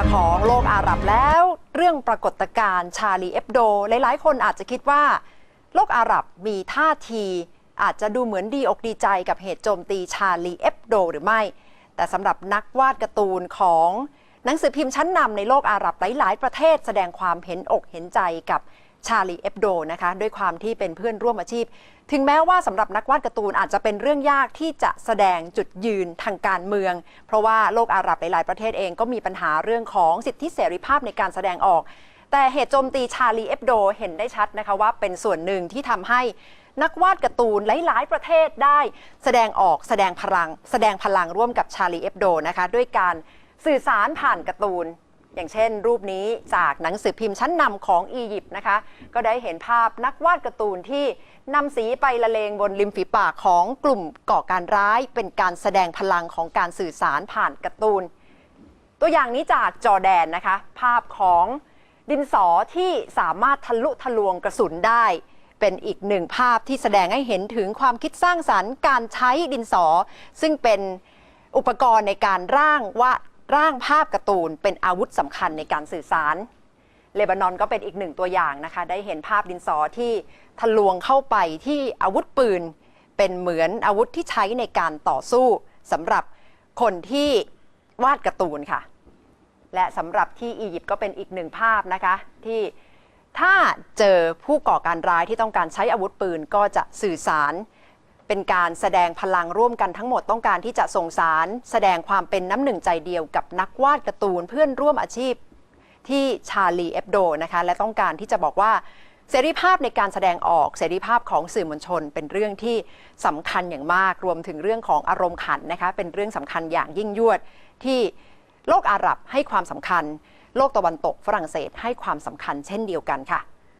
ของโลกอาหรับแล้ว เรื่องปรากฏการณ์ชาลีเอฟโด หลายๆ คนอาจจะคิดว่า โลกอาหรับมีท่าที อาจจะดูเหมือนดีอกดีใจกับเหตุโจมตีชาลีเอฟโด หรือไม่ แต่สำหรับนักวาดการ์ตูนของหนังสือพิมพ์ชั้นนำในโลกอาหรับหลาย ๆ ประเทศแสดงความเห็นอกเห็นใจกับ ชาลีเอฟโดนะคะด้วยความที่เป็นเพื่อนร่วมอาชีพ ถึงแม้ว่าสำหรับนักวาดการ์ตูนอาจจะเป็นเรื่องยากที่จะแสดงจุดยืนทางการเมือง เพราะว่าโลกอาหรับหลาย ๆ ประเทศเองก็มีปัญหาเรื่องของสิทธิเสรีภาพในการแสดงออก แต่เหตุโจมตีชาลีเอฟโดเห็นได้ชัดนะคะว่าเป็นส่วนหนึ่งที่ทำให้นักวาดการ์ตูนหลาย ๆ ประเทศได้ แสดงออกแสดงพลัง แสดงพลังร่วมกับชาลีเอฟโดนะคะด้วยการสื่อสารผ่านการ์ตูน อย่างเช่น รูปนี้จากหนังสือพิมพ์ชั้นนำของอียิปต์นะคะ ก็ได้เห็นภาพนักวาดการ์ตูนที่นำสีไปละเลงบนริมฝีปากของกลุ่มก่อการร้าย เป็นการแสดงพลังของการสื่อสารผ่านการ์ตูน ตัวอย่างนี้จากจอแดนนะคะ ภาพของดินสอที่สามารถทะลุทะลวงกระสุนได้ เป็นอีกหนึ่งภาพที่แสดงให้เห็นถึงความคิดสร้างสรรค์การใช้ดินสอ ซึ่งเป็นอุปกรณ์ในการร่างวาด ร่างภาพการ์ตูนเป็นอาวุธสำคัญในการสื่อสาร เลบานอนก็เป็นอีกหนึ่งตัวอย่างนะคะ ได้เห็นภาพดินสอที่ทะลวงเข้าไปที่อาวุธปืน เป็นเหมือนอาวุธที่ใช้ในการต่อสู้สำหรับคนที่วาดการ์ตูนค่ะ และสำหรับที่อียิปต์ก็เป็นอีกหนึ่งภาพนะคะ ที่ถ้าเจอผู้ก่อการร้ายที่ต้องการใช้อาวุธปืนก็จะสื่อสาร เป็นการแสดงพลังร่วมกันทั้งหมดต้องการที่จะส่งสาร แสดงความเป็นน้ำหนึ่งใจเดียวกับนักวาดการ์ตูนเพื่อนร่วมอาชีพ ที่ชาลีเอฟโดนะคะและต้องการที่จะบอกว่าเสรีภาพในการแสดงออกเสรีภาพของสื่อมวลชน เป็นเรื่องที่สำคัญอย่างมากรวมถึงเรื่องของอารมณ์ขันนะคะเป็นเรื่องสำคัญอย่างยิ่งยวดที่โลกอาหรับให้ความสำคัญ โลกตะวันตกฝรั่งเศสให้ความสำคัญเช่นเดียวกันค่ะ